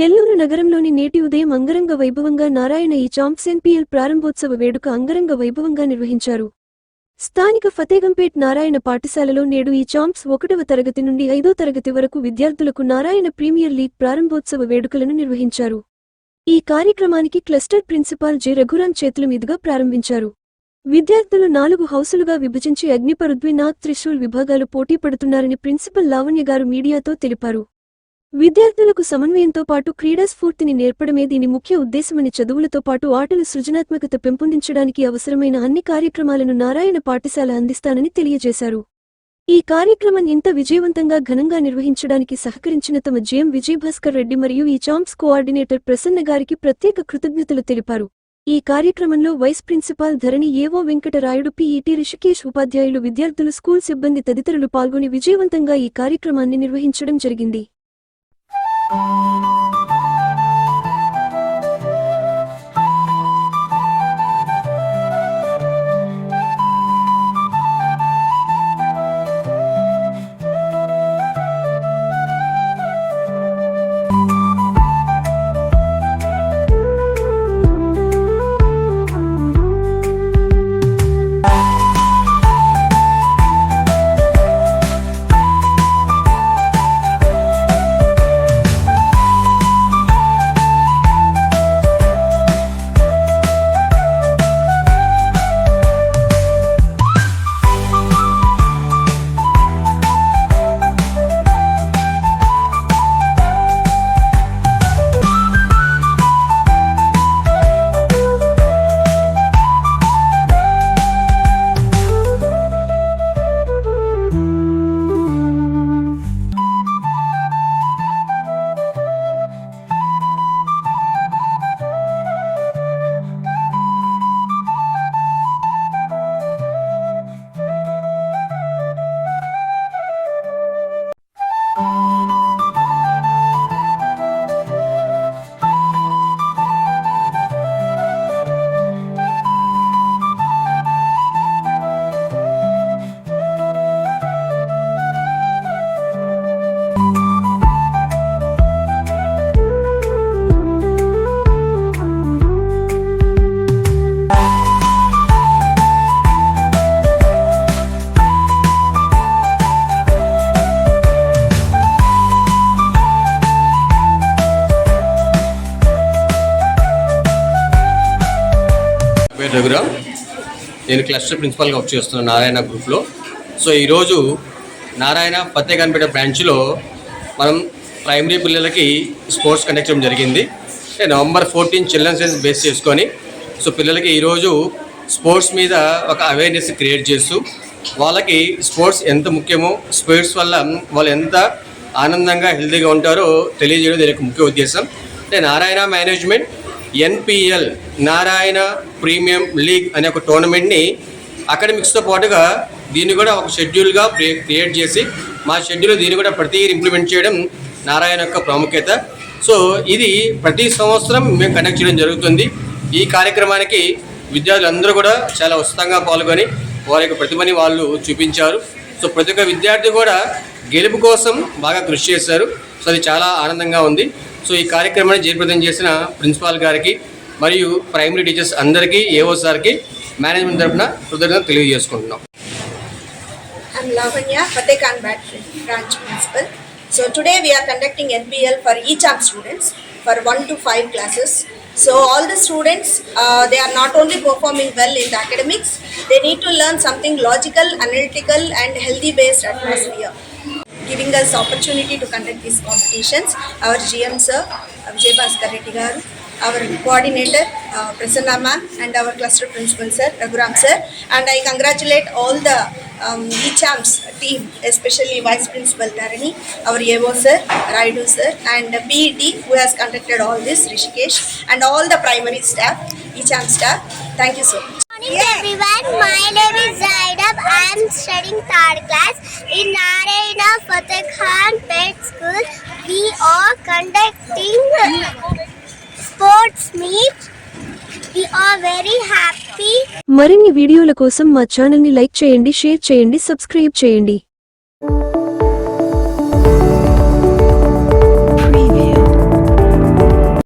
నెల్లూరు నగరంలోని నేటి ఉదయం అంగరంగ వైభవంగా నారాయణ ఈ చాంప్స్ ఎన్పిఎల్ ప్రారంభోత్సవ వేడుక అంగరంగ వైభవంగా నిర్వహించారు. స్థానిక ఫతేగంపేట్ నారాయణ పాఠశాలలో నేడు ఈ చాంప్స్ ఒకటవ తరగతి నుండి ఐదో తరగతి వరకు విద్యార్థులకు నారాయణ ప్రీమియర్ లీగ్ ప్రారంభోత్సవ వేడుకలను నిర్వహించారు. ఈ కార్యక్రమానికి క్లస్టర్ ప్రిన్సిపాల్ జె. రఘురాం చేతుల మీదుగా ప్రారంభించారు. విద్యార్థులు నాలుగు హౌసులుగా విభజించి అగ్నిపరుద్వి నాగ్ త్రిశూల్ విభాగాలు పోటీ పడుతున్నారని ప్రిన్సిపల్ లావణ్య గారు మీడియాతో తెలిపారు. విద్యార్థులకు సమన్వయంతో పాటు క్రీడా స్ఫూర్తిని నేర్పడమే దీని ముఖ్య ఉద్దేశమని చదువులతో పాటు ఆటలు సృజనాత్మకత పెంపొందించడానికి అవసరమైన అన్ని కార్యక్రమాలను నారాయణ పాఠశాల అందిస్తానని తెలియజేశారు. ఈ కార్యక్రమం ఇంత విజయవంతంగా ఘనంగా నిర్వహించడానికి సహకరించిన తమ జేఎం విజయభాస్కర్ రెడ్డి మరియు ఈ చాంప్స్ కోఆర్డినేటర్ ప్రసన్న గారికి ప్రత్యేక కృతజ్ఞతలు తెలిపారు. ఈ కార్యక్రమంలో వైస్ ప్రిన్సిపాల్ ధరణి ఏవో వెంకటరాయుడు పీఈటీ రిషికేష్ ఉపాధ్యాయులు విద్యార్థులు స్కూల్ సిబ్బంది తదితరులు పాల్గొని విజయవంతంగా ఈ కార్యక్రమాన్ని నిర్వహించడం జరిగింది. Thank you. పేరు రఘురామ్. నేను క్లస్టర్ ప్రిన్సిపల్గా వర్క్ చేస్తున్నాను నారాయణ గ్రూప్లో సో ఈరోజు నారాయణ పత్తేకాన్పేట బ్రాంచ్లో మనం ప్రైమరీ పిల్లలకి స్పోర్ట్స్ కండక్ట్ చేయడం జరిగింది. November fourteen children's days base చేసుకొని సో పిల్లలకి ఈరోజు స్పోర్ట్స్ మీద ఒక అవేర్నెస్ క్రియేట్ చేస్తూ వాళ్ళకి స్పోర్ట్స్ ఎంత ముఖ్యమో స్పోర్ట్స్ వల్ల వాళ్ళు ఎంత ఆనందంగా హెల్తీగా ఉంటారో తెలియజేయడం దీని ముఖ్య ఉద్దేశం. Narayana management NPL Narayana premium league అనే ఒక టోర్నమెంట్ని అకాడమిక్స్తో పాటుగా దీన్ని కూడా ఒక షెడ్యూల్గా క్రియేట్ చేసి మా షెడ్యూల్ దీన్ని కూడా ప్రతి ఇయర్ ఇంప్లిమెంట్ చేయడం నారాయణ యొక్క ప్రాముఖ్యత. సో ఇది ప్రతి సంవత్సరం మేము కండక్ట్ చేయడం జరుగుతుంది. ఈ కార్యక్రమానికి విద్యార్థులందరూ కూడా చాలా ఉత్సాహంగా పాల్గొని వారి యొక్క ప్రతిభని వాళ్ళు చూపించారు. సో ప్రతి ఒక్క విద్యార్థి కూడా గెలుపు కోసం బాగా కృషి చేశారు. సో అది చాలా ఆనందంగా ఉంది. సో ఈ కార్యక్రమాన్ని జయప్రదం చేసిన ప్రిన్సిపాల్ గారికి మరియు ప్రైమరీ టీచర్స్ అందరికీ ఏఓ సార్కి మేనేజ్మెంట్ తరఫున కృతజ్ఞత తెలియజేసుకుంటున్నాం I'm Lavanya, Fatekan branch principal. So today we are conducting NPL for each of students for 1 to 5 classes. So all the students, uh, they are not only performing well in the academics, they need to learn something logical, analytical and healthy based atmosphere. Giving us opportunity to conduct these competitions, our GM sir, Vijay Bhaskar garu, our coordinator uh, Prasanna ma'am and our cluster principal sir Raghuram sir and I congratulate all the um, ECHAMS team especially vice principal Dharani, our AO sir Raidu sir and PET who has conducted all this Rishikesh and all the primary staff ECHAMS staff. Thank you so much. Morning everyone. My name is Zainab. I am studying third class in Narayana Fateh Khan Pet School. We are conducting sports meet. We are very happy. మరిన్ని వీడియోల కోసం మా ఛానల్ని like చేయండి share చేయండి subscribe చేయండి